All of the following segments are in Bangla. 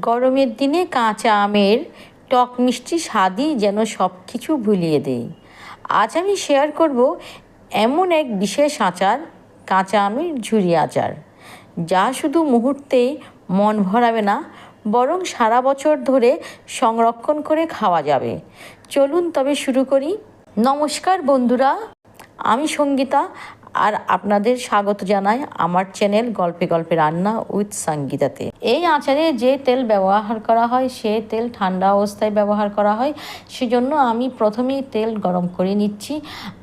গরমের দিনে কাঁচা আমের টক মিষ্টি স্বাদই যেন সব কিছু ভুলিয়ে দেয়। আজ আমি শেয়ার করব এমন এক বিশেষ আচার, কাঁচা আমের ঝুরি আচার, যা শুধু মুহূর্তেই মন ভরাবে না, বরং সারা বছর ধরে সংরক্ষণ করে খাওয়া যাবে। চলুন তবে শুরু করি। নমস্কার বন্ধুরা, আমি সঙ্গীতা আর আপনাদের স্বাগত জানাই আমার চ্যানেল গল্পে গল্পে রান্না উইথ সঙ্গীতাতে। এই আচারে যে তেল ব্যবহার করা হয়, সে তেল ঠান্ডা অবস্থায় ব্যবহার করা হয়, সেজন্য আমি প্রথমেই তেল গরম করে নিচ্ছি।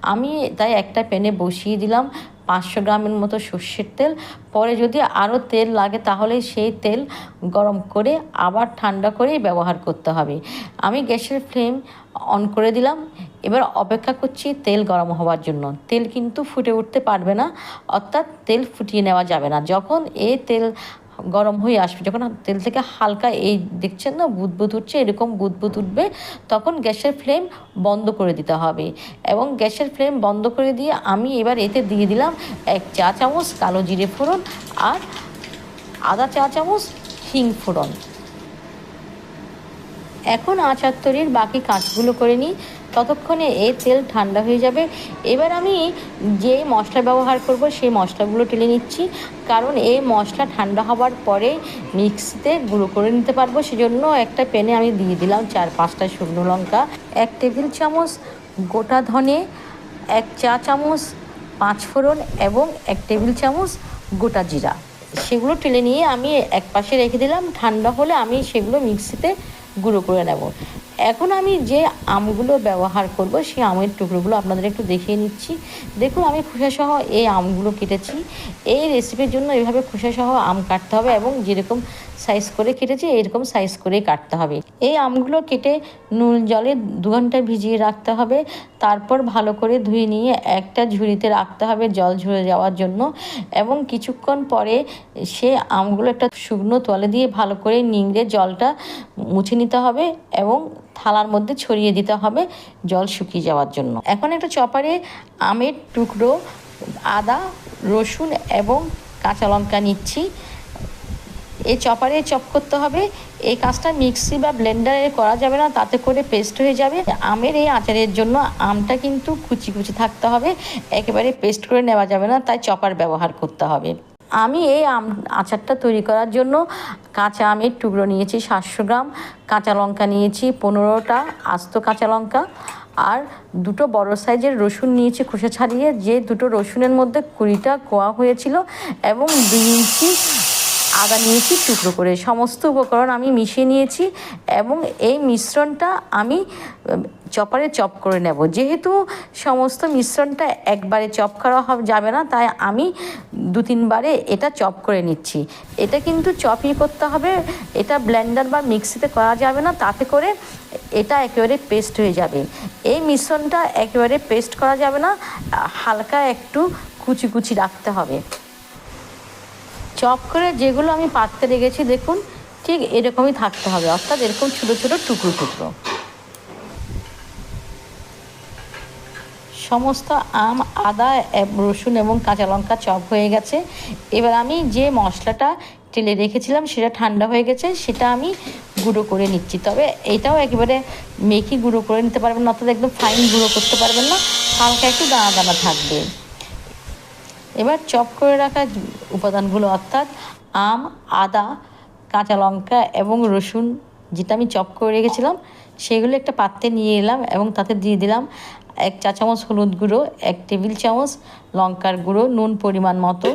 আমি তাই একটা প্যানে বসিয়ে দিলাম। পাঁচশো গ্রামের মতো সর্ষের তেল। পরে যদি আরও তেল লাগে, তাহলে সেই তেল গরম করে আবার ঠান্ডা করেই ব্যবহার করতে হবে। আমি গ্যাসের ফ্লেম অন করে দিলাম। এবার অপেক্ষা করছি তেল গরম হওয়ার জন্য। তেল কিন্তু ফুটে উঠতে পারবে না, অর্থাৎ তেল ফুটিয়ে নেওয়া যাবে না। যখন এই তেল গরম হয়ে আসবে। যখন তেল থেকে হালকা এই দেখছেন না, বুদবুদ উঠছে এরকম বুদবুদ উঠবে, তখন গ্যাসের ফ্লেম বন্ধ করে দিতে হবে। এবং গ্যাসের ফ্লেম বন্ধ করে দিয়ে আমি এবার এতে দিয়ে দিলাম এক চা চামচ কালো জিরে ফোড়ন আর আদা চা চামচ হিং ফোড়ন। এখন আচার তৈরির বাকি কাজগুলো করে নিই। ততক্ষণে এই তেল ঠান্ডা হয়ে যাবে। এবার আমি যে মশলা ব্যবহার করব, সেই মশলাগুলো টেলে নিচ্ছি। কারণ এই মশলা ঠান্ডা হওয়ার পরে মিক্সিতে গুঁড়ো করে নিতে পারব। সেজন্য একটা প্যানে আমি দিয়ে দিলাম চার পাঁচটা শুকনো লঙ্কা, এক টেবিল চামচ গোটা ধনে, এক চা চামচ পাঁচ ফোড়ন এবং এক টেবিল চামচ গোটা জিরা। সেগুলো টেলে নিয়ে আমি এক পাশে রেখে দিলাম। ঠান্ডা হলে আমি সেগুলো মিক্সিতে গুঁড়ো করে নেব। এখন আমি যে আমগুলো ব্যবহার করব, সেই আমের টুকরোগুলো আপনাদের একটু দেখিয়ে নিচ্ছি। দেখুন, আমি খোসাসহ এই আমগুলো কেটেছি। এই রেসিপির জন্য এইভাবে খোসাসহ আম কাটতে হবে এবং যেরকম সাইজ করে কেটেছি এরকম সাইজ করেই কাটতে হবে। এই আমগুলো কেটে নুন, জলে দু ঘণ্টা ভিজিয়ে রাখতে হবে। তারপর ভালো করে ধুয়ে নিয়ে একটা ঝুড়িতে রাখতে হবে জল ঝরে যাওয়ার জন্য। এবং কিছুক্ষণ পরে সে আমগুলো একটা শুকনো তলে দিয়ে ভালো করে নিংড়ে জলটা মুছে নিতে হবে এবং থালার মধ্যে ছড়িয়ে দিতে হবে, জল শুকিয়ে যাওয়ার জন্য। এখন একটা চপারে আমের টুকরো, আদা, রসুন এবং কাঁচা লঙ্কা নিচ্ছি। এই চপারে চপ করতে হবে। এই কাজটা মিক্সি বা ব্লেন্ডারে করা যাবে না, তাতে করে পেস্ট হয়ে যাবে। আমের এই আচারের জন্য আমটা কিন্তু কুচি কুচি থাকতে হবে, একেবারে পেস্ট করে নেওয়া যাবে না, তাই চপার ব্যবহার করতে হবে। আমি এই আম, আচারটা তৈরি করার জন্য কাঁচা আমের টুকরো নিয়েছি সাতশো গ্রাম, কাঁচা লঙ্কা নিয়েছি পনেরোটা আস্ত কাঁচা লঙ্কা আর দুটো বড় সাইজের রসুন নিয়েছি খোসা ছাড়িয়ে, যে দুটো রসুনের মধ্যে কুড়িটা কোয়া হয়েছিল এবং দুই ইঞ্চি আদা নিয়েছি, টুকরো করে। সমস্ত উপকরণ আমি মিশিয়ে নিয়েছি এবং এই মিশ্রণটা আমি চপারে চপ করে নেব। যেহেতু সমস্ত মিশ্রণটা একবারে চপ করা যাবে না, তাই আমি দু, তিনবারে এটা চপ করে নিচ্ছি। এটা কিন্তু চপই করতে হবে। এটা ব্লেন্ডার বা মিক্সিতে করা যাবে না, তাতে করে এটা একেবারে পেস্ট হয়ে যাবে। এই মিশ্রণটা একেবারে পেস্ট করা যাবে না, হালকা একটু কুচি কুচি রাখতে হবে। চপ করে যেগুলো আমি পাততে রেখেছি, দেখুন ঠিক এরকমই থাকতে হবে। অর্থাৎ এরকম ছোটো ছোটো টুকরো টুকরো। সমস্ত আম, আদা রসুন এবং কাঁচা লঙ্কা চপ হয়ে গেছে। এবার আমি যে মশলাটা টেলে রেখেছিলাম, সেটা ঠান্ডা হয়ে গেছে, সেটা আমি গুঁড়ো করে নিচ্ছি। তবে এটাও একেবারে মেখি গুঁড়ো করে নিতে পারবেন না অর্থাৎ একদম ফাইন গুঁড়ো করতে পারবেন না, হালকা একটু দানা দানা থাকবে। এবার চপ করে রাখা উপাদানগুলো অর্থাৎ আম, আদা, কাঁচা লঙ্কা এবং রসুন যেটা আমি চপ করে রেখেছিলাম, সেগুলো একটা পাত্রে নিয়ে এলাম এবং তাতে দিয়ে দিলাম এক চা চামচ হলুদ গুঁড়ো, এক টেবিল চামচ লঙ্কার গুঁড়ো, নুন পরিমাণ মতো,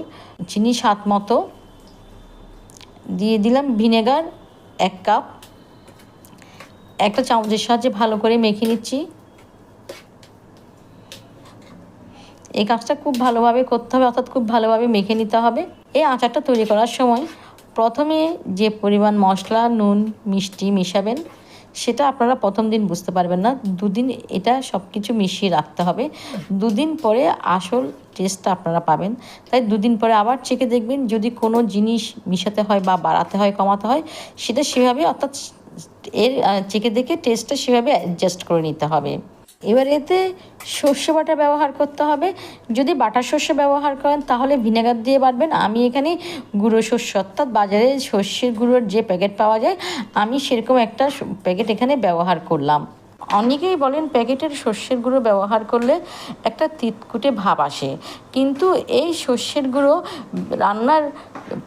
চিনি স্বাদ মতো। দিয়ে দিলাম ভিনেগার এক কাপ। একটা চামচের সাহায্যে ভালো করে মেখে নিচ্ছি। এই কাজটা খুব ভালোভাবে করতে হবে, অর্থাৎ খুব ভালোভাবে মেখে নিতে হবে। এই আচারটা তৈরি করার সময় প্রথমে যে পরিমাণ মশলা, নুন, মিষ্টি মেশাবেন, সেটা আপনারা প্রথম দিন বুঝতে পারবেন না। দুদিন এটা সব কিছু মিশিয়ে রাখতে হবে। দুদিন পরে আসল টেস্টটা আপনারা পাবেন। তাই দুদিন পরে আবার চেকে দেখবেন, যদি কোনো জিনিস মিশাতে হয় বা বাড়াতে হয়, কমাতে হয়, সেটা সেভাবে অর্থাৎ এর চেকে দেখে টেস্টটা সেভাবে অ্যাডজাস্ট করে নিতে হবে। এবার এতে সর্ষে বাটা ব্যবহার করতে হবে। যদি বাটা সর্ষে ব্যবহার করেন, তাহলে ভিনেগার দিয়ে বাটবেন। আমি এখানে গুঁড়ো শস্য অর্থাৎ বাজারে সর্ষের গুঁড়োর যে প্যাকেট পাওয়া যায়, আমি সেরকম একটা প্যাকেট এখানে ব্যবহার করলাম। অনেকেই বলেন প্যাকেটের শস্যের গুঁড়ো ব্যবহার করলে একটা তিতকুটে ভাব আসে। কিন্তু এই শস্যের গুঁড়ো রান্নার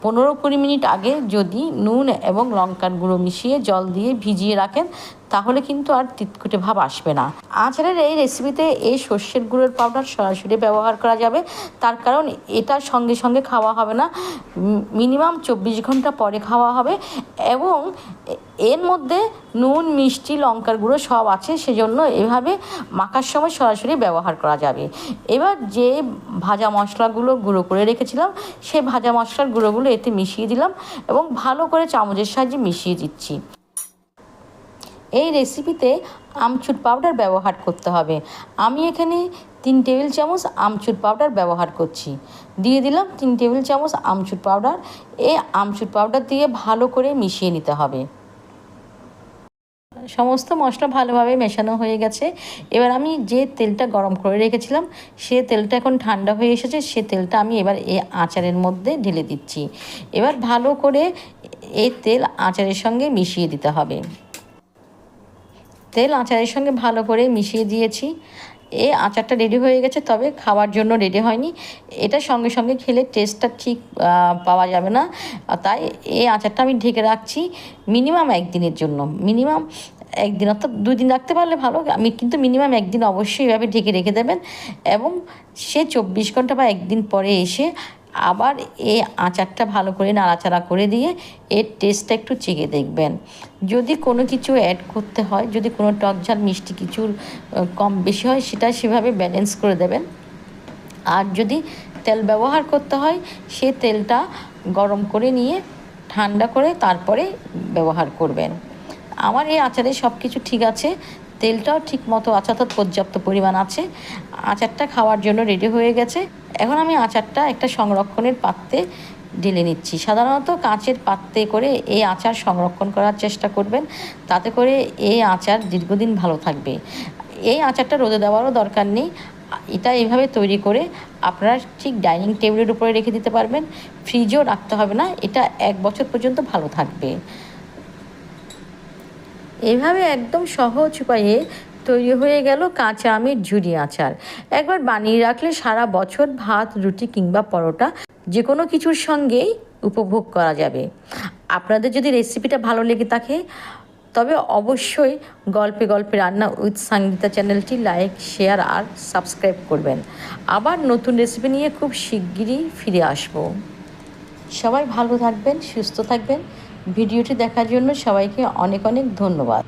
পনেরো কুড়ি মিনিট আগে যদি নুন এবং লঙ্কার গুঁড়ো মিশিয়ে জল দিয়ে ভিজিয়ে রাখেন তাহলে কিন্তু আর তিতকুটে ভাব আসবে না। আচারের এই রেসিপিতে এই সর্ষের গুঁড়োর পাউডার সরাসরি ব্যবহার করা যাবে। তার কারণ এটা সঙ্গে সঙ্গে খাওয়া হবে না। মিনিমাম চব্বিশ ঘণ্টা পরে খাওয়া হবে এবং এর মধ্যে নুন, মিষ্টি, লঙ্কার গুঁড়ো সব আছে। সেজন্য এভাবে মাখার সময় সরাসরি ব্যবহার করা যাবে। এবার যে ভাজা মশলাগুলো গুঁড়ো করে রেখেছিলাম সেই ভাজা মশলার গুঁড়োগুলো এতে মিশিয়ে দিলাম এবং ভালো করে চামচের সাহায্যে মিশিয়ে দিচ্ছি। এই রেসিপিতে আমচুর পাউডার ব্যবহার করতে হবে। আমি এখানে তিন টেবিল চামচ আমচুর পাউডার ব্যবহার করছি। দিয়ে দিলাম তিন টেবিল চামচ আমচুর পাউডার এই আমচুর পাউডার দিয়ে ভালো করে মিশিয়ে নিতে হবে। সমস্ত মশলা ভালোভাবে মেশানো হয়ে গেছে। এবার আমি যে তেলটা গরম করে রেখেছিলাম, সে তেলটা এখন ঠান্ডা হয়ে এসেছে। সে তেলটা আমি এবার এই আচারের মধ্যে ঢেলে দিচ্ছি। এবার ভালো করে এই তেল আচারের সঙ্গে মিশিয়ে দিতে হবে। তেল আচারের সঙ্গে ভালো করে মিশিয়ে দিয়েছি। এ আচারটা রেডি হয়ে গেছে, তবে খাওয়ার জন্য রেডি হয়নি। এটা সঙ্গে সঙ্গে খেলে টেস্টটা ঠিক পাওয়া যাবে না। তাই এই আচারটা আমি ঢেকে রাখছি মিনিমাম একদিনের জন্য। মিনিমাম একদিন, অর্থাৎ দুই দিন রাখতে পারলে ভালো, আমি কিন্তু মিনিমাম একদিন অবশ্যই এভাবে ঢেকে রেখে দেবেন। এবং সে চব্বিশ ঘণ্টা বা একদিন পরে এসে আবার এই আচারটা ভালো করে নাড়াচাড়া করে দিয়ে এর টেস্টটা একটু চেখে দেখবেন। যদি কোনো কিছু অ্যাড করতে হয়, যদি কোনো টক ঝাল মিষ্টি কিছুর কম বেশি হয়, সেটা সেভাবে ব্যালেন্স করে দেবেন। আর যদি তেল ব্যবহার করতে হয়, সে তেলটা গরম করে নিয়ে ঠান্ডা করে তারপরে ব্যবহার করবেন। আমার এই আচারে সব কিছু ঠিক আছে, তেলটাও ঠিক মতো অর্থাৎ পর্যাপ্ত পরিমাণ আছে। আচারটা খাওয়ার জন্য রেডি হয়ে গেছে। এখন আমি আচারটা একটা সংরক্ষণের পাত্রে ঢেলে নিচ্ছি। সাধারণত কাঁচের পাত্রে করে এই আচার সংরক্ষণ করার চেষ্টা করবেন। তাতে করে এই আচার দীর্ঘদিন ভালো থাকবে। এই আচারটা রোদে দেওয়ারও দরকার নেই। এটা এইভাবে তৈরি করে আপনারা ঠিক ডাইনিং টেবিলের উপরে রেখে দিতে পারবেন। ফ্রিজেও রাখতে হবে না। এটা এক বছর পর্যন্ত ভালো থাকবে। এভাবে একদম সহজ উপায়ে তৈরি হয়ে গেল কাঁচা আমের ঝুরি আচার। একবার বানিয়ে রাখলে সারা বছর ভাত, রুটি কিংবা পরোটা যে কোনো কিছুর সঙ্গেই উপভোগ করা যাবে। আপনাদের যদি রেসিপিটা ভালো লেগে থাকে, তবে অবশ্যই গল্পে গল্পে রান্না উইথ সঙ্গীতা চ্যানেলটি লাইক, শেয়ার আর সাবস্ক্রাইব করবেন। আবার নতুন রেসিপি নিয়ে খুব শিগগিরই ফিরে আসব। সবাই ভালো থাকবেন, সুস্থ থাকবেন। ভিডিওটি দেখার জন্য সবাইকে অনেক অনেক ধন্যবাদ।